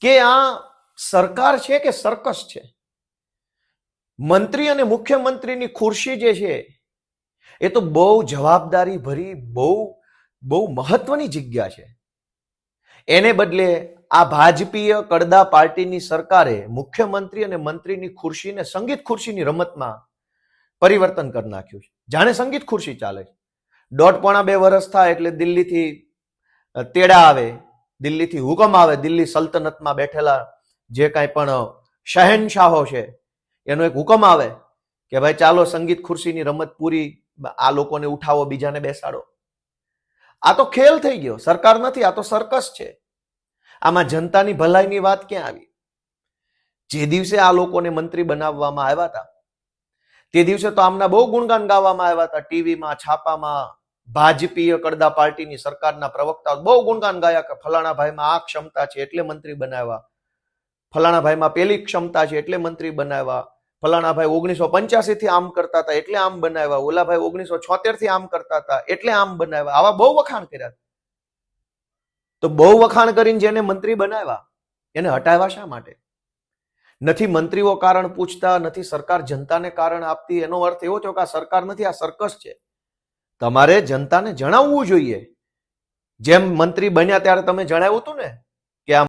કે આ સરકાર છે કે સર્કસ છે? મંત્રી અને મુખ્યમંત્રીની ખુરશી જે છે, એ તો બહુ જવાબદારી ભરી, બહુ બહુ મહત્વની જગ્યા છે. એને બદલે આ ભાજપીય કડદા પાર્ટીની સરકારે મુખ્યમંત્રી અને મંત્રીની ખુરશીને સંગીત ખુરશીની રમતમાં પરિવર્તન કરી નાખ્યું છે. જાણે સંગીત ખુરશી ચાલે છે. દોઢ પોણા બે વર્ષ થાય એટલે દિલ્હીથી તેડા આવે. દિલ્હીથી હુકમ આવે, દિલ્હી સલ્તનતમાં બેઠેલા જે કાંઈ પણ શહેનશાહો છે, એનો એક હુકમ આવે કે ભાઈ ચાલો સંગીત ખુરશીની રમત પૂરી આ લોકોને ઉઠાવો, બીજાને બેસાડો. આ તો ખેલ થઈ ગયો, સરકાર નથી, આ તો સર્કસ છે. આમાં જનતાની ભલાઈની વાત ક્યાં આવી? જે દિવસે આ લોકોને મંત્રી બનાવવામાં આવ્યા હતા, તે દિવસે તો આમના બહુ ગુણગાન ગાવામાં આવ્યા હતા, ટીવીમાં, છાપામાં ભાજપીય કડદા પાર્ટીની સરકારના પ્રવક્તાઓ બહુ ગુણગાન ગાયા કે ફલાણા ભાઈમાં આ ક્ષમતા છે એટલે મંત્રી બનાવ્યા. ફલાણા ભાઈમાં પેલી ક્ષમતા છે એટલે મંત્રી બનાવ્યા. ફલાણા ભાઈ ઓગણીસો પંચ્યાસી થી આમ કરતા હતા એટલે આમ બનાવ્યા. ઓલા ભાઈ ઓગણીસો છોતેરથી આમ કરતા હતા એટલે આમ બનાવ્યા. આવા બહુ વખાણ કર્યા. તો બહુ વખાણ કરીને જેને મંત્રી બનાવ્યા, એને હટાવ્યા શા માટે? નથી મંત્રીઓ કારણ પૂછતા, નથી સરકાર જનતાને કારણ આપતી. એનો અર્થ એવો થયો કે આ સરકાર નથી, આ સર્કસ છે. તમારે જનતાને જણાવવું જોઈએ. જેમ મંત્રી બન્યા ત્યારે તમે જણાવ્યું હતું ને